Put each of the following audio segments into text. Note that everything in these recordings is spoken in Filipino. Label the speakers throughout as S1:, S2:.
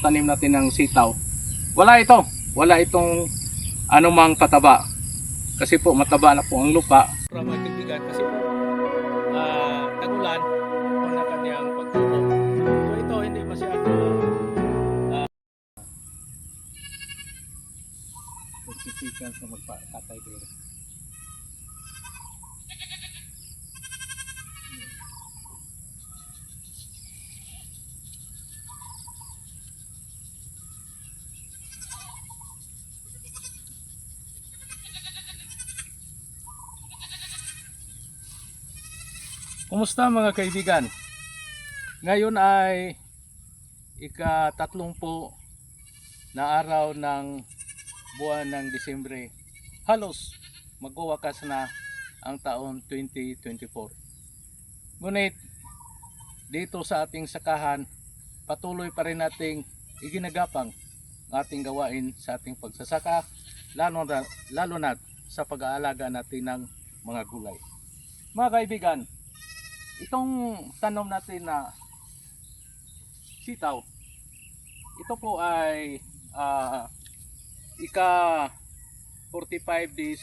S1: tanim natin ng sitaw. Wala ito. Wala itong anumang pataba. Kasi po mataba na po ang lupa. Para mga kaibigan kasi po ah, tagulan ang na kanyang pagtubo. So ito hindi masyado uh, sa magpakatay pero Kumusta mga kaibigan? Ngayon ay ika-tatlumpu na araw ng buwan ng Disyembre. Halos magwawakas na ang taon 2024. Ngunit dito sa ating sakahan, patuloy pa rin nating iginagapang ang ating gawain sa ating pagsasaka, lalo na, lalo na sa pag-aalaga natin ng mga gulay. Mga kaibigan, itong tanom natin na sitaw, ito po ay ah, ika 45 days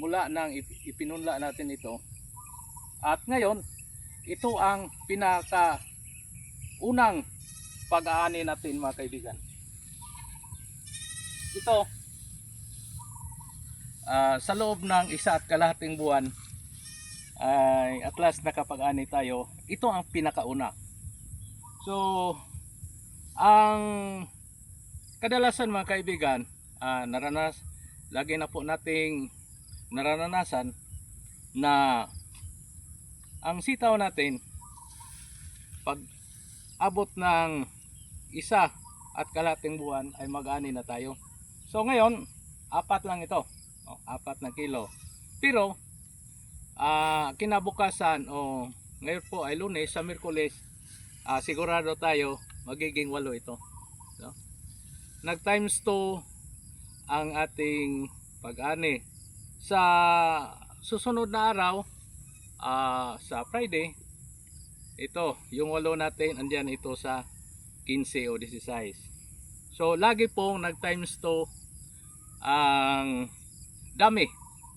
S1: mula nang ip- ipinunla natin ito. At ngayon, ito ang pinaka unang pag-aani natin mga kaibigan. Ito, ah, sa loob ng isa at kalahating buwan, ay at last nakapag-ani tayo, ito ang pinakauna. So, ang kadalasan mga kaibigan, ah, naranas, lagi na po nating nararanasan na ang sitaw natin pag abot ng isa at kalating buwan ay mag-ani na tayo. So ngayon, apat lang ito. O, apat na kilo. Pero, ah kinabukasan o ngayon po ay lunes sa Miyerkules ah, sigurado tayo magiging walo ito no? nag times 2 ang ating pag-ani. Sa susunod na araw ah, sa Friday ito yung walo natin andyan ito sa 15 o 16 so lagi pong nag times 2 ang dami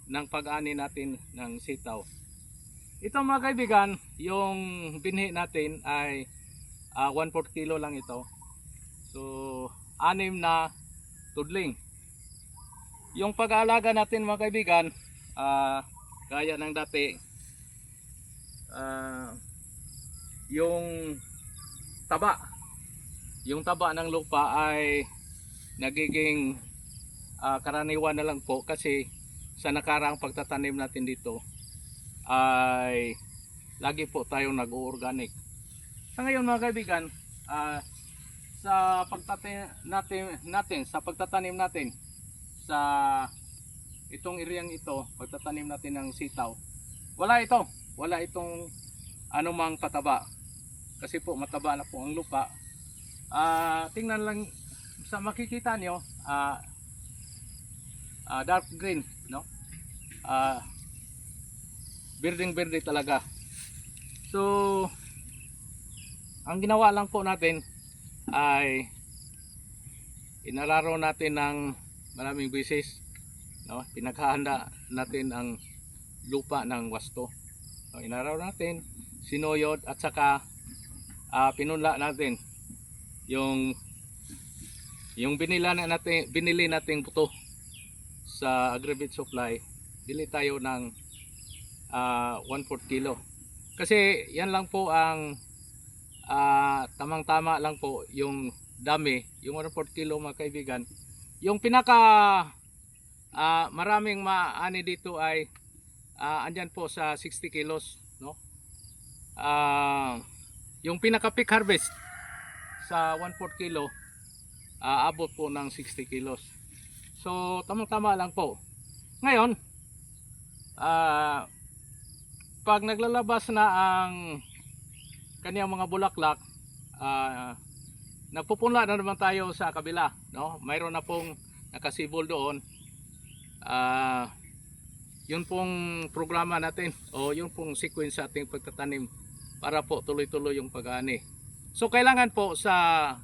S1: ng pag-ani natin ng sitaw. Ito mga kaibigan, yung binhi natin ay ah, 1/4 kilo lang ito. So, anim na tudling. Yung pag-aalaga natin mga kaibigan, ah, gaya ng dati, ah, yung taba, yung taba ng lupa ay nagiging ah, karaniwan na lang po kasi sa nakaraang pagtatanim natin dito ay lagi po tayong nag-organic. Sa ngayon mga kaibigan, ah, sa pagtatanim natin, natin, sa pagtatanim natin sa itong iryang ito, pagtatanim natin ng sitaw, wala ito. Wala itong anumang pataba. Kasi po mataba na po ang lupa. Ah, tingnan lang sa makikita nyo, ah, ah, dark green, no? Ah, berdeng-berde talaga. So, ang ginawa lang po natin ay inalaro natin ng maraming beses, no? Pinaghahanda natin ang lupa ng wasto. So, inalaro natin, sinuyod at saka ah, pinunla natin yung yung binila na natin binili nating buto sa Agribit Supply, bili tayo ng ah 1/4 kilo. Kasi yan lang po ang ah, tamang-tama lang po yung dami, yung 1/4 kilo mga kaibigan. Yung pinaka ah, maraming maani dito ay ah, andyan po sa 60 kilos, no? Ah, yung pinaka peak harvest sa 1/4 kilo ah, abot po ng 60 kilos. So, tamang-tama lang po. Ngayon, ah pag naglalabas na ang kaniyang mga bulaklak, ah nagpupunla na naman tayo sa kabila, no? Mayroon na pong nakasibol doon. Ah yun pong programa natin o yun pong sequence sa ating pagtatanim para po tuloy-tuloy yung pag-ani. So kailangan po sa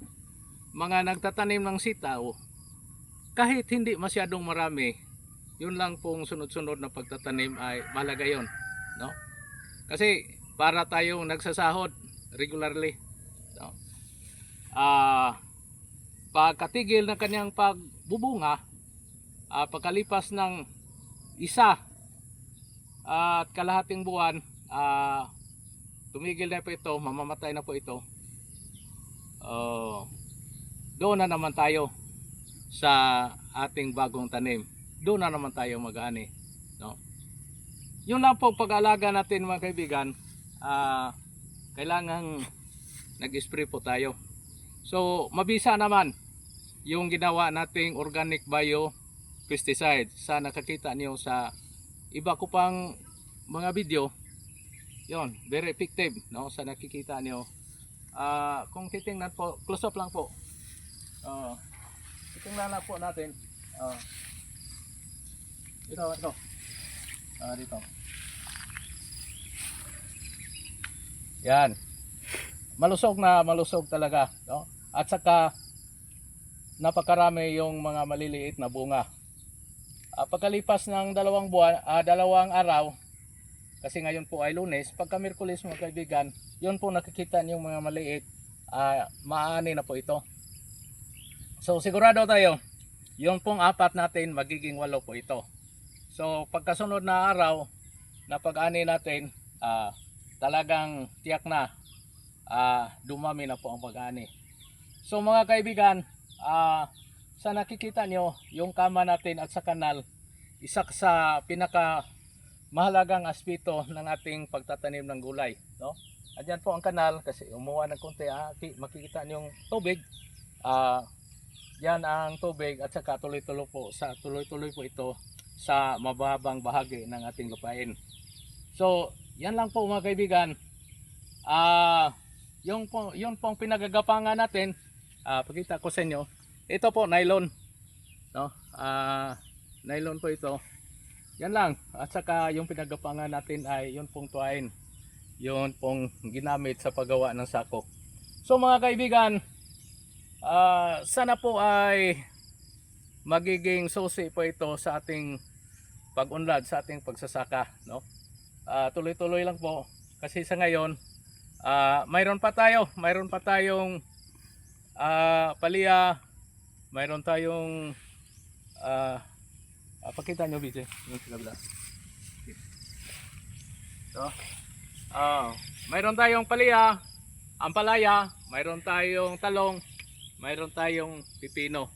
S1: mga nagtatanim ng sitaw, kahit hindi masyadong marami, yun lang pong sunod-sunod na pagtatanim ay malaga yun. No? Kasi para tayong nagsasahod regularly. No? Ah, pagkatigil ng kanyang pagbubunga, ah, pagkalipas ng isa at kalahating buwan, ah, tumigil na po ito, mamamatay na po ito. Oh, doon na naman tayo sa ating bagong tanim. Doon na naman tayo mag-ani. No? Yun lang po pag-alaga natin mga kaibigan. ah, kailangan nag-spray po tayo. So, mabisa naman yung ginawa nating organic bio pesticide. Sa nakakita niyo sa iba ko pang mga video, yon very effective no sa nakikita niyo. Ah, kung titingnan po, close up lang po. Uh, titingnan na po natin. Ah, ito, ito. Ah, dito. Yan. Malusog na malusog talaga, no? At saka napakarami yung mga maliliit na bunga. Ah, pagkalipas ng dalawang buwan, ah, dalawang araw, kasi ngayon po ay lunes, pagka Miyerkules mga kaibigan, yun po nakikita niyo mga maliit, ah, maani na po ito. So sigurado tayo, yun pong apat natin, magiging walo po ito. So pagkasunod na araw, na pag-ani natin, ah, talagang tiyak na ah, dumami na po ang pag-ani. So mga kaibigan, ah, sa nakikita nyo, yung kama natin at sa kanal, isa sa pinaka mahalagang aspeto ng ating pagtatanim ng gulay. No? Andyan po ang kanal kasi umuha ng konti, ah, ki- makikita nyo yung tubig. Ah, yan ang tubig at saka tuloy-tuloy po sa tuloy-tuloy po ito sa mababang bahagi ng ating lupain. So, yan lang po mga kaibigan. Ah, yung po, yung pong pinagagapangan natin, ah, pakita ko sa inyo. Ito po nylon, no? Ah, nylon po ito. Yan lang. At saka yung pinagapangan natin ay yung pong tuwain. Yun pong ginamit sa paggawa ng sako. So mga kaibigan, ah, sana po ay magiging susi po ito sa ating pag-unlad, sa ating pagsasaka. No? Ah, tuloy-tuloy lang po. Kasi sa ngayon, ah, mayroon pa tayo. Mayroon pa tayong ah, palya. Mayroon tayong ah, Ah, pakita nyo, BJ. Yung sinabla. So, ah, mayroon tayong palaya, ampalaya, mayroon tayong talong, mayroon tayong pipino.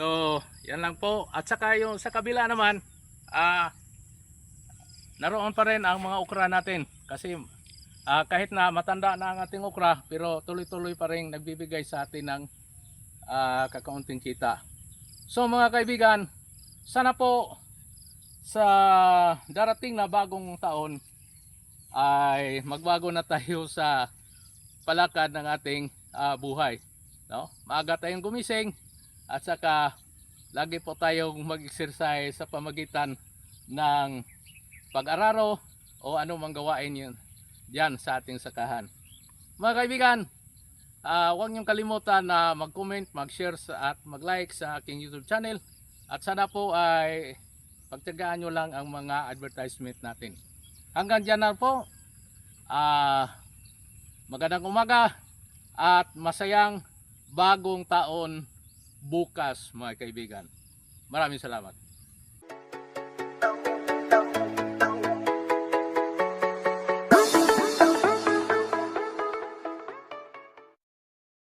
S1: So, yan lang po. At saka yung sa kabila naman, ah, naroon pa rin ang mga okra natin. Kasi ah, kahit na matanda na ang ating okra, pero tuloy-tuloy pa rin nagbibigay sa atin ng ah, kakaunting kita. So mga kaibigan, sana po sa darating na bagong taon ay magbago na tayo sa palakad ng ating ah, buhay. No? Maaga tayong gumising at saka lagi po tayong mag-exercise sa pamagitan ng pag-araro o ano mang gawain yun diyan sa ating sakahan. Mga kaibigan, Ah, huwag niyong kalimutan na mag-comment, mag-share at mag-like sa aking YouTube channel. At sana po ay pagtagaan nyo lang ang mga advertisement natin. Hanggang dyan na po. Ah, magandang umaga at masayang bagong taon bukas mga kaibigan. Maraming salamat.